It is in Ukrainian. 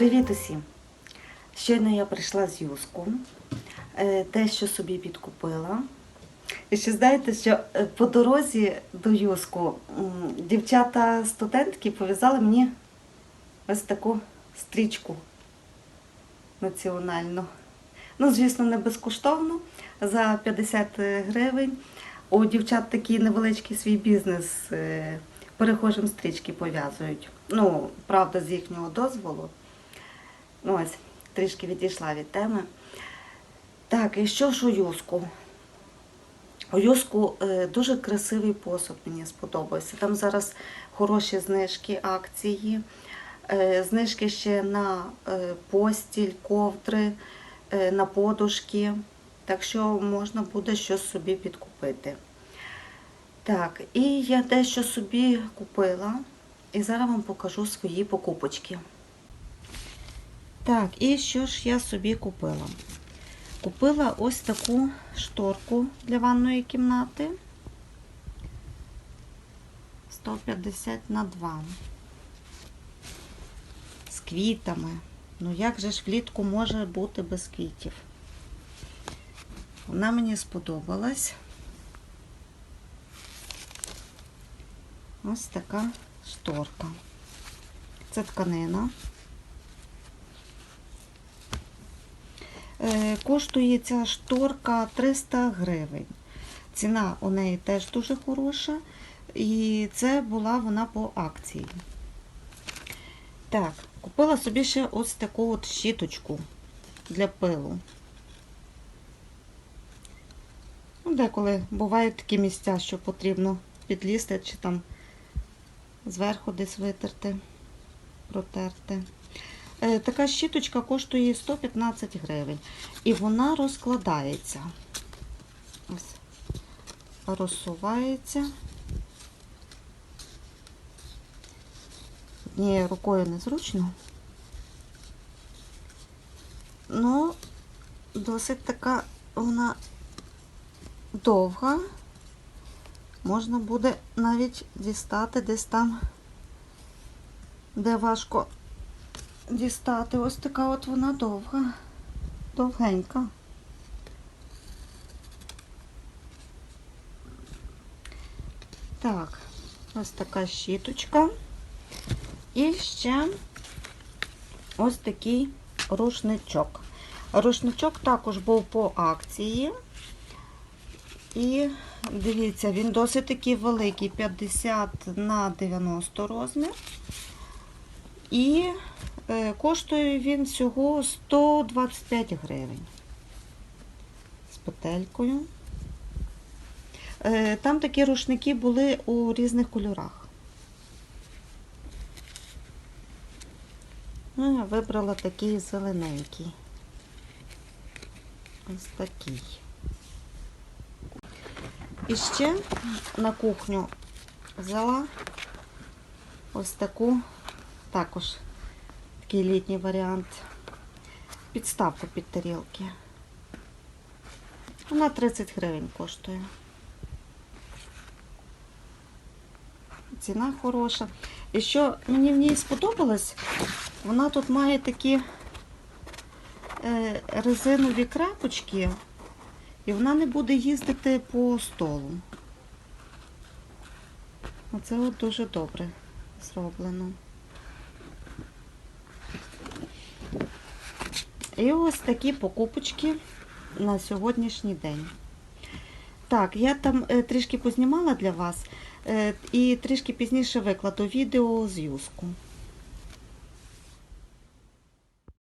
Привіт усім! Щойно я прийшла з Юску, е, те, що собі підкупила. І ще знаєте, що е, по дорозі до Юску дівчата-студентки пов'язали мені ось таку стрічку національну. Ну, звісно, не безкоштовно, за 50 гривень. У дівчат такий невеличкий свій бізнес. е, Перехожим стрічки пов'язують. Ну, правда, з їхнього дозволу. Ну, ось, трішки відійшла від теми. Так, і що ж у юску? У юску е, дуже красивий посуд мені сподобався. Там зараз хороші знижки, акції, е, знижки ще на е, постіль, ковдри, на подушки. Так що можна буде щось собі підкупити. Так, і я дещо собі купила, і зараз вам покажу свої покупочки. Так, і що ж я собі купила? Купила ось таку шторку для ванної кімнати. 150 на 2. З квітами. Ну як же ж влітку може бути без квітів? Вона мені сподобалась. Ось така шторка. Це тканина. Коштує ця шторка 300 гривень. Ціна у неї теж дуже хороша. І це була вона по акції. Так, купила собі ще ось таку от щіточку для пилу. Ну, Деколи бувають такі місця, що потрібно підлізти чи там зверху десь витерти, протерти. Е, Така щіточка коштує 115 гривень. І вона розкладається. Ось. Розсувається. Однією рукою незручно. Ну, досить така вона довга. Можна буде навіть дістати десь там, де важко дістати. Ось така от вона довга, довгенька. Так, ось така щіточка. І ще ось такий рушничок. Рушничок також був по акції. І дивіться, він досить такий великий, 50 на 90 розмір. І коштує він всього 125 гривень. З петелькою. Е, там такі рушники були у різних кольорах. Ну, я вибрала такий зелененький. Ось такий. І ще на кухню взяла ось таку, також такий літній варіант, підставку під тарілки. Вона 30 гривень коштує. Ціна хороша. І що мені в ній сподобалось, вона тут має такі е, резинові крапочки. І вона не буде їздити по столу. Оце от дуже добре зроблено. І ось такі покупочки на сьогоднішній день. Так, я там е, трішки познімала для вас е, і трішки пізніше викладу відео з юску.